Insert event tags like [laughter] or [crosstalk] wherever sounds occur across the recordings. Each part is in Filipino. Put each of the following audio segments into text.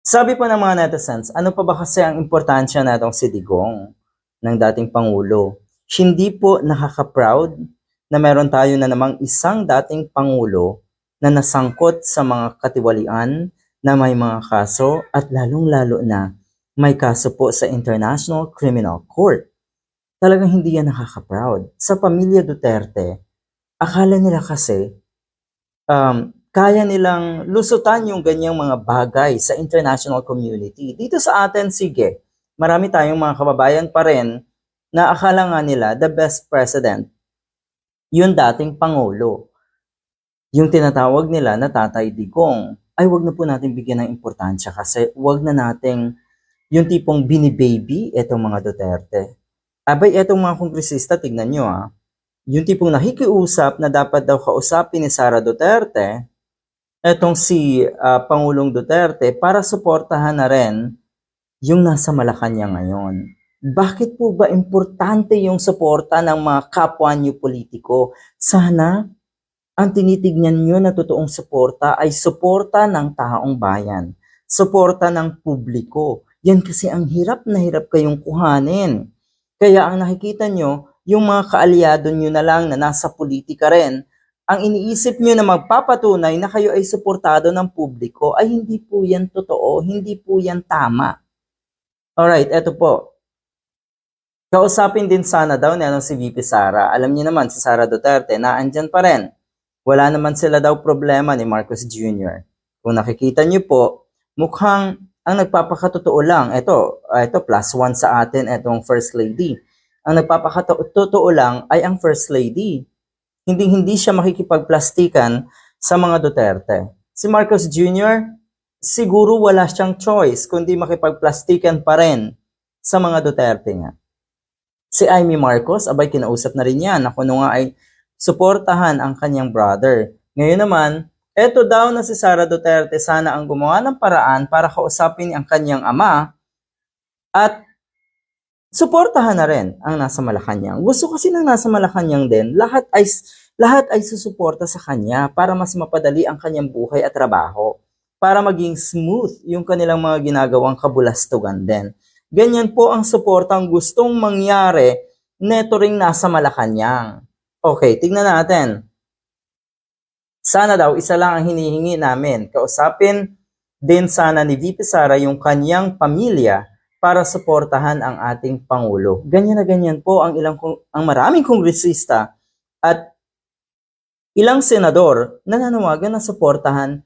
Sabi po ng mga netizens, ano pa ba kasi ang importansya na itong si Digong ng dating Pangulo? Hindi po nakaka-proud na meron tayo na namang isang dating Pangulo na nasangkot sa mga katiwalian na may mga kaso at lalong-lalo na may kaso po sa International Criminal Court. Talagang hindi yan nakaka-proud. Sa pamilya Duterte, akala nila kasi um, kaya nilang lusutan yung ganyang mga bagay sa international community. Dito sa atin, sige, marami tayong mga kababayan pa rin na akala nga nila the best president, yung dating Pangulo. Yung tinatawag nila na Tatay Digong, ay wag na po natin bigyan ng importansya kasi wag na nating yung tipong binibaby itong mga Duterte. Abay, etong mga kongresista, tignan nyo ah, yung tipong nakikiusap na dapat daw kausapin ni Sara Duterte, etong si ah, Pangulong Duterte para suportahan na rin yung nasa Malacanang ngayon. Bakit po ba importante yung suporta ng mga kapwa niyo politiko? Sana ang tinitignan nyo na totoong suporta ay suporta ng taong bayan. Suporta ng publiko. Yan kasi ang hirap na hirap kayong kuhanin. Kaya ang nakikita nyo, yung mga kaalyado nyo na lang na nasa politika rin, ang iniisip nyo na magpapatunay na kayo ay suportado ng publiko ay hindi po yan totoo, hindi po yan tama. Alright, eto po. Kausapin din sana daw ni ano, si VP Sara. Alam niyo naman, si Sara Duterte, na andyan pa rin. Wala naman sila daw problema ni Marcos Jr. Kung nakikita niyo po, mukhang ang nagpapakatotoo lang, ito, ito plus one sa atin, itong First Lady. Ang nagpapakatotoo lang ay ang First Lady. Hindi hindi siya makikipagplastikan sa mga Duterte. Si Marcos Jr., siguro wala siyang choice kundi makipagplastikan pa rin sa mga Duterte nga. Si Amy Marcos, abay kinausap na rin yan. Ako nga ay suportahan ang kanyang brother. Ngayon naman, eto daw na si Sara Duterte sana ang gumawa ng paraan para kausapin ang kanyang ama at suportahan na rin ang nasa Malacanang. Gusto kasi ng nasa Malacanang din, lahat ay lahat ay susuporta sa kanya para mas mapadali ang kanyang buhay at trabaho. Para maging smooth yung kanilang mga ginagawang kabulastugan din. Ganyan po ang suportang gustong mangyari neto ring nasa Malacanang. Okay, tignan natin. Sana daw isa lang ang hinihingi namin. Kausapin din sana ni VP Sara yung kanyang pamilya para suportahan ang ating pangulo. Ganyan na ganyan po ang ilang ang maraming kongresista at ilang senador na nanawagan na suportahan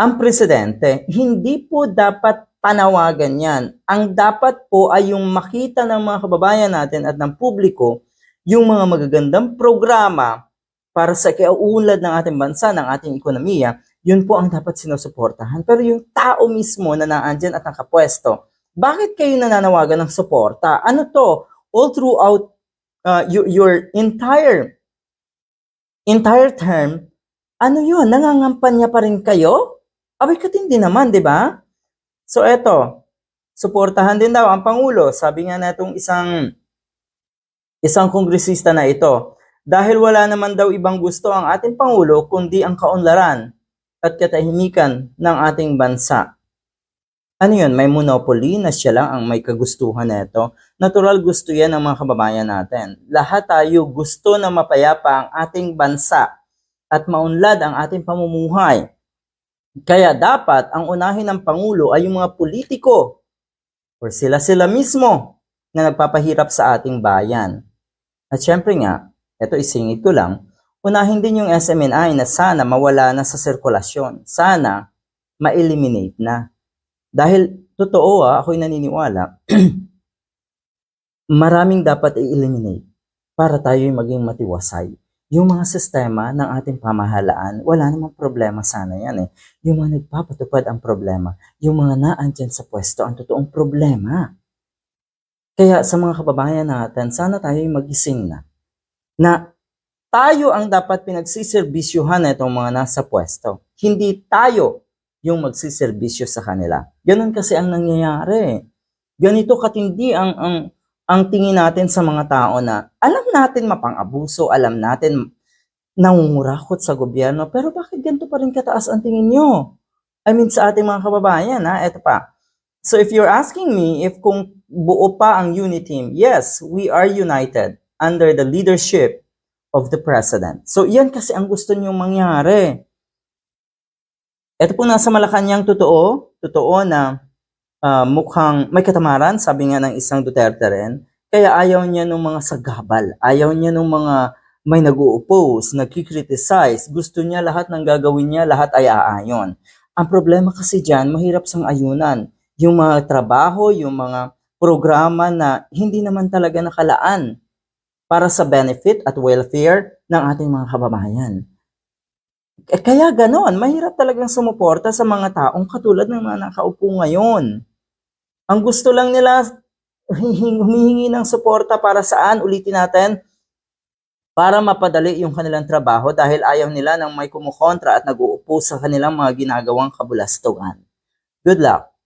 ang presidente. Hindi po dapat panawagan yan. Ang dapat po ay yung makita ng mga kababayan natin at ng publiko yung mga magagandang programa para sa kiaulad ng ating bansa, ng ating ekonomiya, yun po ang dapat sinusuportahan. Pero yung tao mismo na naandyan at nakapwesto, bakit kayo nananawagan ng suporta? Ano to? All throughout uh, your, entire entire term, ano yun? Nangangampanya pa rin kayo? Abay, katindi naman, di ba? So eto, suportahan din daw ang Pangulo. Sabi nga natong isang isang kongresista na ito. Dahil wala naman daw ibang gusto ang ating Pangulo kundi ang kaunlaran at katahimikan ng ating bansa. Ano yun? May monopoly na siya lang ang may kagustuhan nito. Natural gusto yan ng mga kababayan natin. Lahat tayo gusto na mapayapa ang ating bansa at maunlad ang ating pamumuhay. Kaya dapat ang unahin ng Pangulo ay yung mga politiko or sila-sila mismo na nagpapahirap sa ating bayan. At syempre nga, ito isingit ko lang, unahin din yung SMNI na sana mawala na sa sirkulasyon. Sana ma-eliminate na. Dahil totoo ah, ako'y naniniwala, [clears throat] maraming dapat i-eliminate para tayo'y maging matiwasay yung mga sistema ng ating pamahalaan, wala namang problema sana yan eh. Yung mga nagpapatupad ang problema, yung mga naandyan sa pwesto ang totoong problema. Kaya sa mga kababayan natin, sana tayo magising na na tayo ang dapat pinagsiserbisyuhan na itong mga nasa pwesto. Hindi tayo yung magsiservisyo sa kanila. Ganon kasi ang nangyayari. Ganito katindi ang, ang ang tingin natin sa mga tao na alam natin mapang-abuso, alam natin nangungurakot sa gobyerno, pero bakit ganito pa rin kataas ang tingin nyo? I mean sa ating mga kababayan ha, eto pa. So if you're asking me if kung buo pa ang unit team, yes, we are united under the leadership of the president. So yan kasi ang gusto niyong mangyari. Ito po nasa Malacanang totoo, totoo na ah, mukhang may katamaran, sabi nga ng isang Duterte rin, kaya ayaw niya ng mga sagabal, ayaw niya ng mga may nag-oppose, nagkikriticize, gusto niya lahat ng gagawin niya, lahat ay aayon. Ang problema kasi dyan, mahirap sang ayunan. Yung mga trabaho, yung mga programa na hindi naman talaga nakalaan para sa benefit at welfare ng ating mga kababayan. Eh, Kaya ganon, mahirap talagang sumuporta sa mga taong katulad ng mga nakaupo ngayon. Ang gusto lang nila, humihingi ng suporta para saan, ulitin natin, para mapadali yung kanilang trabaho dahil ayaw nila ng may kumukontra at nag-uupo sa kanilang mga ginagawang kabulastugan. Good luck!